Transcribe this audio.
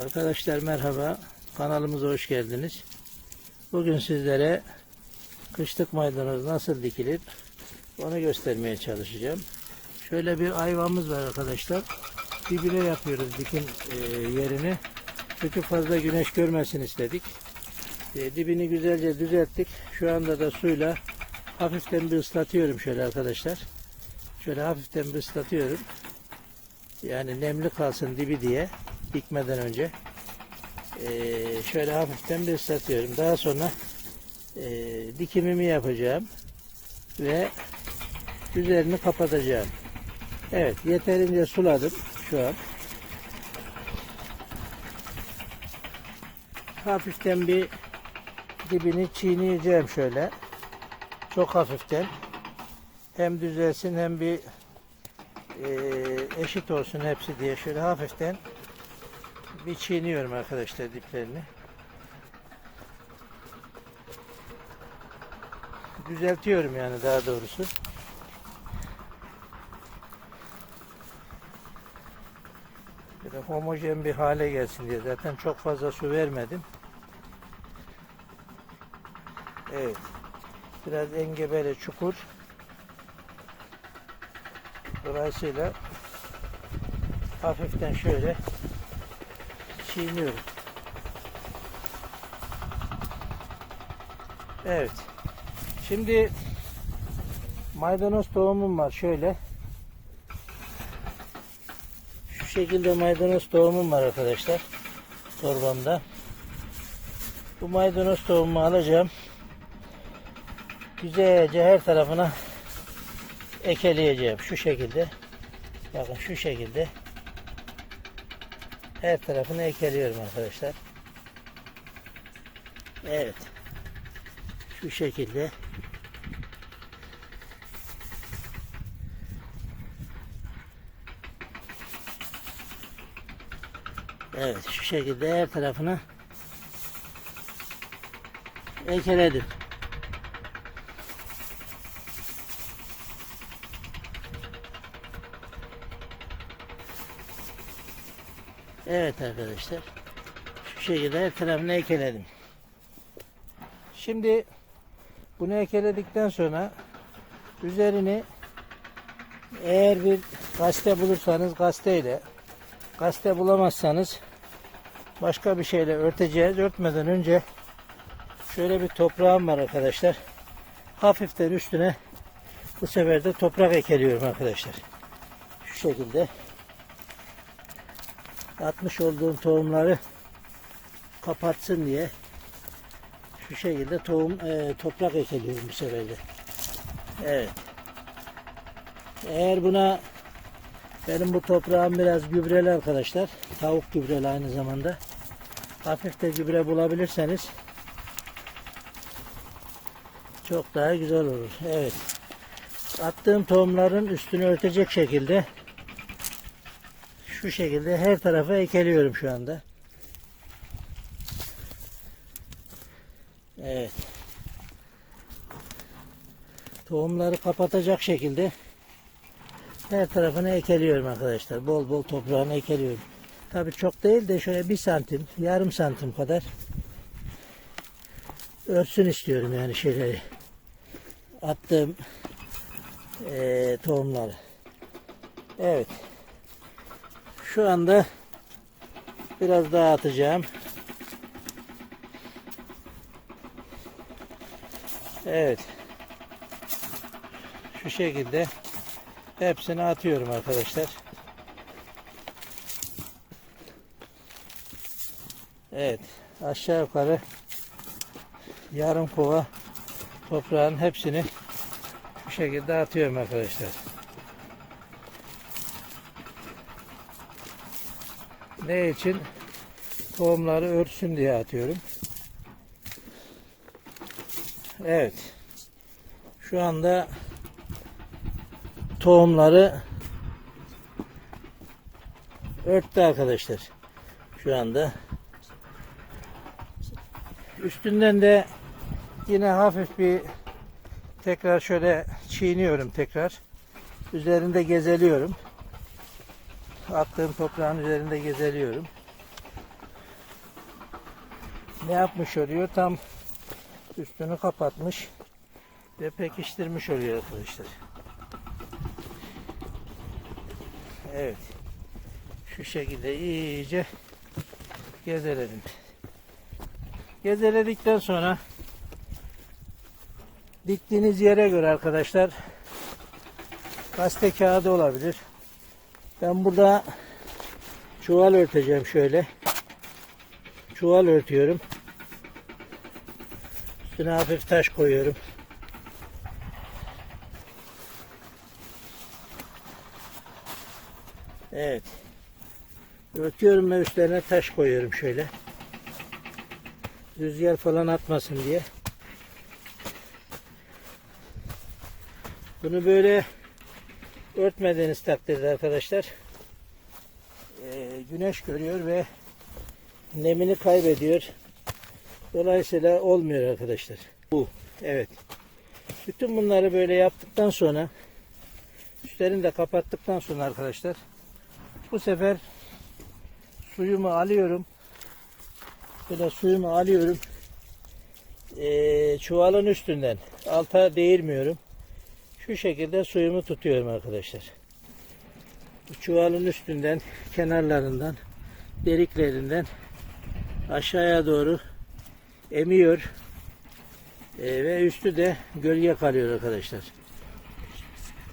Arkadaşlar merhaba. Kanalımıza hoş geldiniz. Bugün sizlere kışlık maydanoz nasıl dikilir onu göstermeye çalışacağım. Şöyle bir ayvamız var arkadaşlar. Dibine yapıyoruz dikim e, yerini. Çünkü fazla güneş görmesin istedik. E, dibini güzelce düzelttik. Şu anda da suyla hafiften bir ıslatıyorum şöyle arkadaşlar. Şöyle hafiften bir ıslatıyorum. Yani nemli kalsın dibi diye dikmeden önce. Ee, şöyle hafiften bir ıslatıyorum. Daha sonra e, dikimimi yapacağım ve üzerini kapatacağım. Evet yeterince suladım şu an. Hafiften bir dibini çiğneyeceğim şöyle. Çok hafiften. Hem düzelsin hem bir e, eşit olsun hepsi diye şöyle hafiften bir çiğniyorum arkadaşlar diplerini. Düzeltiyorum yani daha doğrusu. Böyle homojen bir hale gelsin diye zaten çok fazla su vermedim. Evet. Biraz engebeli çukur. Dolayısıyla hafiften şöyle çiğniyorum. Evet. Şimdi maydanoz tohumum var şöyle. Şu şekilde maydanoz tohumum var arkadaşlar. Torbamda. Bu maydanoz tohumumu alacağım. Güzelce her tarafına ekeleyeceğim. Şu şekilde. Bakın şu şekilde. Her tarafını ekeliyorum arkadaşlar. Evet. Şu şekilde. Evet şu şekilde her tarafını ekeledim. Evet arkadaşlar. Şu şekilde her tarafını ekeledim. Şimdi bunu ekeledikten sonra üzerini eğer bir gazete bulursanız gazeteyle gazete bulamazsanız başka bir şeyle örteceğiz. Örtmeden önce şöyle bir toprağım var arkadaşlar. Hafiften üstüne bu sefer de toprak ekeliyorum arkadaşlar. Şu şekilde atmış olduğum tohumları kapatsın diye şu şekilde tohum e, toprak ekeliyorum bu sefer de. Evet. Eğer buna benim bu toprağım biraz gübreli arkadaşlar. Tavuk gübreli aynı zamanda. Hafif de gübre bulabilirseniz çok daha güzel olur. Evet. Attığım tohumların üstünü örtecek şekilde şu şekilde her tarafa ekeliyorum şu anda. Evet. Tohumları kapatacak şekilde her tarafını ekeliyorum arkadaşlar. Bol bol toprağını ekeliyorum. Tabi çok değil de şöyle bir santim, yarım santim kadar örtsün istiyorum yani şeyleri. Attığım eee tohumları. Evet. Şu anda biraz daha atacağım. Evet. Şu şekilde hepsini atıyorum arkadaşlar. Evet. Aşağı yukarı yarım kova toprağın hepsini bu şekilde atıyorum arkadaşlar. Ne için? Tohumları örtsün diye atıyorum. Evet. Şu anda tohumları örttü arkadaşlar. Şu anda. Üstünden de yine hafif bir tekrar şöyle çiğniyorum tekrar. Üzerinde gezeliyorum. Attığım toprağın üzerinde gezeliyorum. ne yapmış oluyor? Tam üstünü kapatmış ve pekiştirmiş oluyor arkadaşlar. Evet. Şu şekilde iyice gezeledim. Gezeledikten sonra diktiğiniz yere göre arkadaşlar gazete kağıdı olabilir. Ben burada çuval örteceğim şöyle. Çuval örtüyorum. Üstüne hafif taş koyuyorum. Evet. Örtüyorum ve üstlerine taş koyuyorum şöyle. Rüzgar falan atmasın diye. Bunu böyle örtmediğiniz takdirde arkadaşlar eee, güneş görüyor ve nemini kaybediyor. Dolayısıyla olmuyor arkadaşlar. Bu. Evet. Bütün bunları böyle yaptıktan sonra üstlerini de kapattıktan sonra arkadaşlar bu sefer suyumu alıyorum. Böyle suyumu alıyorum. Eee, çuvalın üstünden alta değirmiyorum. Şu şekilde suyumu tutuyorum arkadaşlar. Çuvalın üstünden, kenarlarından, deriklerinden aşağıya doğru emiyor. Eee, ve üstü de gölge kalıyor arkadaşlar.